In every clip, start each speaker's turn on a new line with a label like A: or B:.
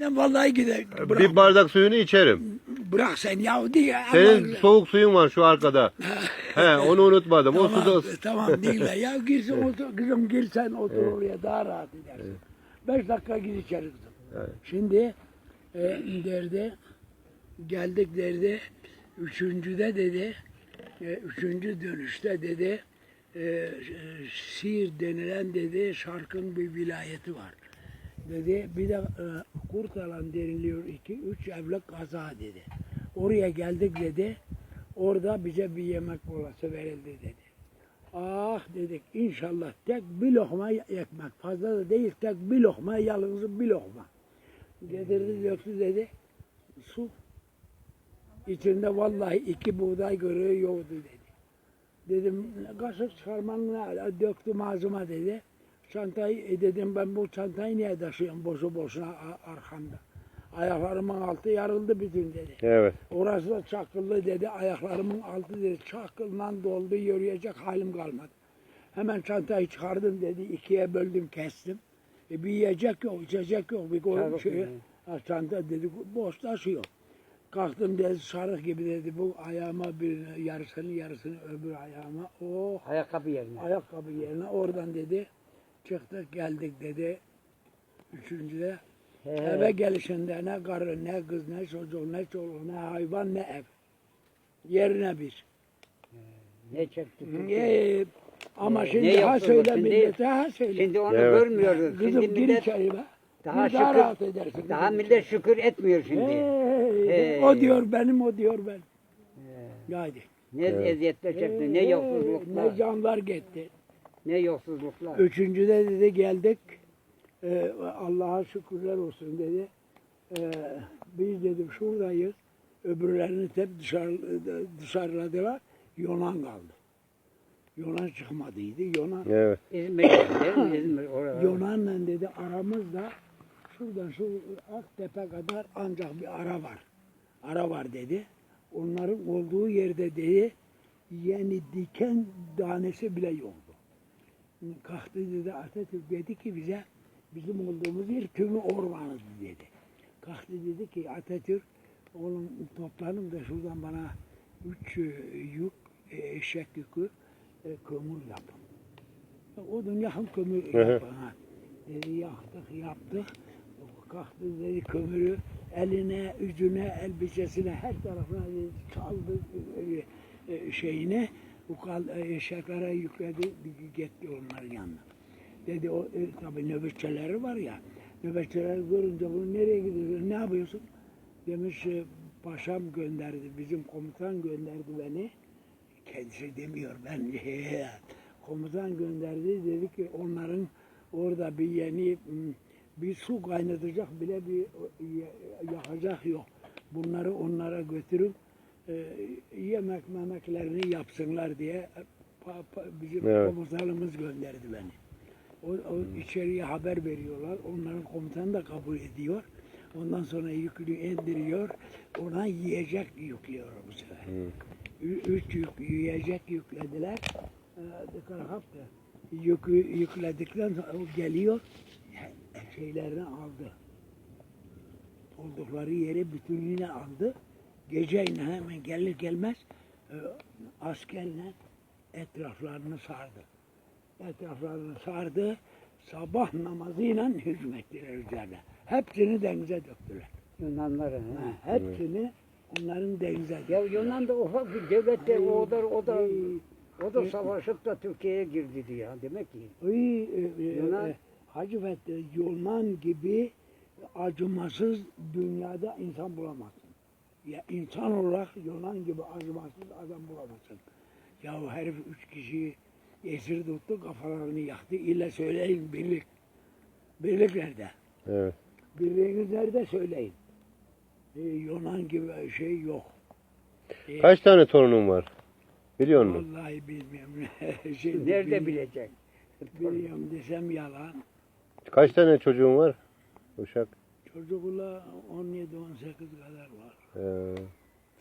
A: Ben vallahi gider. Bırak,
B: Bir bardak suyunu içerim.
A: bırak sen ya diye.
B: Senin soğuk suyun var şu arkada. He onu unutmadım. O
A: Tamam,
B: suda
A: tamam dinle. Ya girsin otur, kızım gir sen otur oraya daha rahat edersin. Beş dakika gir içeri kızım.
B: Evet.
A: Şimdi e, derdi geldik derdi üçüncüde dedi e, üçüncü dönüşte dedi e, Siirt denilen dedi şarkın bir vilayeti var. Dedi bir de e, Kurtalan deniliyor iki üç evlak kaza dedi. Oraya geldik dedi. Orada bize bir yemek molası verildi dedi. Ah dedik inşallah tek bir lokma ekmek fazla da değil tek bir lokma yalnız bir lokma. Getirdi döktü dedi. Su. İçinde vallahi iki buğday görüyor yoktu dedi. Dedim kaşık çıkarmanın? Döktüm ağzıma dedi. Çantayı e, dedim ben bu çantayı niye taşıyorum boşu boşuna arkamda. Ayaklarımın altı yarıldı bütün dedi.
B: Evet.
A: Orası da çakıllı dedi. Ayaklarımın altı dedi. Çakılla doldu. Yürüyecek halim kalmadı. Hemen çantayı çıkardım dedi. ikiye böldüm kestim. E, bir yiyecek yok, içecek yok. Bir koy,
C: Tabii
A: şey,
C: ki.
A: ha, çanta dedi boş taşıyor. Kalktım dedi sarık gibi dedi. Bu ayağıma bir yarısını yarısını öbür ayağıma. Oh
C: Ayakkabı yerine.
A: ayakkabı yerine oradan dedi. Çıktık geldik dedi. Üçüncüde
C: He.
A: eve gelişinde ne karı ne kız ne çocuk ne çoluk ne hayvan ne ev. Yerine bir.
C: Ne çekti?
A: Ee, ama
C: Ee,
A: şimdi
C: ne
A: ha
C: yaptın
A: söyle
C: şimdi?
A: millete ha söyle.
C: Şimdi onu
B: Evet.
C: görmüyoruz.
A: Kızım
C: Şimdi
A: gir
C: millet
A: içeri be.
C: daha
A: daha
C: şükür-
A: rahat edersin.
C: daha millet şükür etmiyor şimdi.
A: Hey,
C: Hey.
A: O diyor benim o diyor ben. Haydi.
C: Ne
B: Evet.
C: eziyetler çekti, ne yoksulluklar,
A: Ne canlar gitti.
C: Ne yoksulluklar.
A: Üçüncüde dedi geldik. Ee, Allah'a şükürler olsun dedi. Ee, biz dedim şuradayız. Öbürlerini hep dışarı, dışarıladılar. Yunan kaldı. Yunan çıkmadıydı. Yunan
B: Evet.
C: İzmir mi? İzmir orada.
A: Dedi aramızda şuradan şu Aktepe kadar ancak bir ara var. Ara var dedi. Onların olduğu yerde dedi yani diken tanesi bile yoktu. Kalktı dedi Atatürk dedi ki bize bizim olduğumuz yer tümü ormanız dedi. Kalktı dedi ki Atatürk oğlum toplanın da şuradan bana üç e, yük e, eşek yükü e, kömür yapın. Odun yakın kömür yapın. ha. Dedi yaktık yaptık. Kalktı dedi kömürü eline, yüzüne, elbisesine her tarafına dedi, çaldı e, e, şeyine. Bu kal, e, eşeklere yükledi, gitti onların yanına. Dedi o e, tabii nöbetçileri var ya. Nöbetçiler görünce bunu nereye gidiyorsun, ne yapıyorsun? Demiş e, paşam gönderdi, bizim komutan gönderdi beni. Kendisi demiyor ben. komutan gönderdi dedi ki onların orada bir yeni m, bir su kaynatacak bile bir e, yakacak yok. Bunları onlara götürüp e, yemek memeklerini yapsınlar diye pa- pa- bizim
B: Evet.
A: komutanımız gönderdi beni. O, o içeriye haber veriyorlar. Onların komutanı da kabul ediyor. Ondan sonra yüklü indiriyor. Ona yiyecek yüklüyor bu sefer. Ü- Üç yük, yiyecek yüklediler. Ee. Yükü yükledikten sonra o geliyor. Şeylerini aldı. Oldukları yeri bütünlüğüne aldı. Geceyle hemen gelir gelmez e, askerle etraflarını sardı. Etraflarını sardı. Sabah namazıyla hücum ettiler üzerine. Hepsini denize döktüler.
C: Yunanların.
A: Ha,
C: ha.
A: hepsini onların denize
C: Ya
A: döktüler.
C: Yunan da ufak bir devlet de o da o da o da savaşıp da Türkiye'ye girdi ya demek ki.
A: ey, e, e,
C: Yunan-
A: e, Hacı Fethi Yunan gibi acımasız dünyada insan bulamazsın. Ya insan olarak Yunan gibi acımasız adam bulamazsın. Ya herif üç kişiyi esir tuttu, kafalarını yaktı. İlle söyleyin birlik. Birlik nerede?
B: Evet.
A: Birliğiniz nerede söyleyin. E, Yunan gibi şey yok. E,
B: Kaç tane torunun var? Biliyor musun?
A: Vallahi bilmiyorum. Şimdi
C: Nerede
A: bil-
C: bilecek?
A: Biliyorum desem yalan.
B: Kaç tane çocuğun var? Uşak.
A: Çocukla 17-18 kadar var.
B: Ee,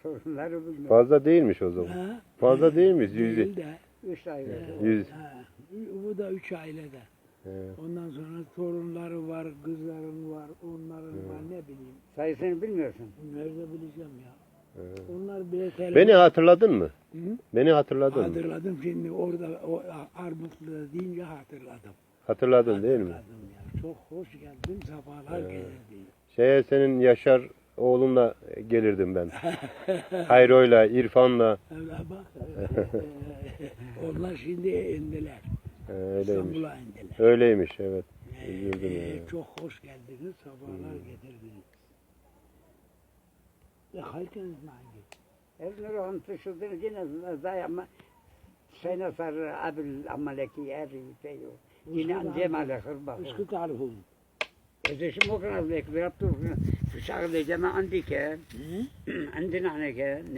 C: Sorunları
B: fazla değilmiş o zaman.
A: Ha?
B: Fazla değilmiş. Yüzü.
A: Değil de.
C: Üç ay verdi.
B: Yüz.
A: Ha, bu da üç ailede.
B: Ee,
A: Ondan sonra torunları var, kızların var, onların var. Ne bileyim.
C: Sayısını bilmiyorsun.
A: Nerede bileceğim ya. Onlar bile telefon...
B: Beni hatırladın mı?
A: Hı?
B: Beni hatırladın mı?
A: Hatırladım şimdi orada o Armutlu deyince hatırladım.
B: Hatırladın değil mi?
A: Hatırladım ya. Çok hoş geldin, sabahlar gelirdi.
B: Şeye senin Yaşar oğlunla gelirdim ben. Hayro'yla, İrfan'la.
A: Bak. e, onlar şimdi indiler.
B: Ee, öyleymiş.
A: İndiler.
B: Öyleymiş evet. Üzüldüm
A: Ee, çok hoş geldiniz, sabahlar getirdiniz. Ya halkınız hangi?
C: Evler on tuşudur yine zay ama Sayna sar abil amaleki دينا ديما على إيش كنت تعرفهم؟
A: إذا شو
C: ممكن عليك بيعطوك في شغلة جماعة عندي كان. إيه؟ عندنا إحنا كان.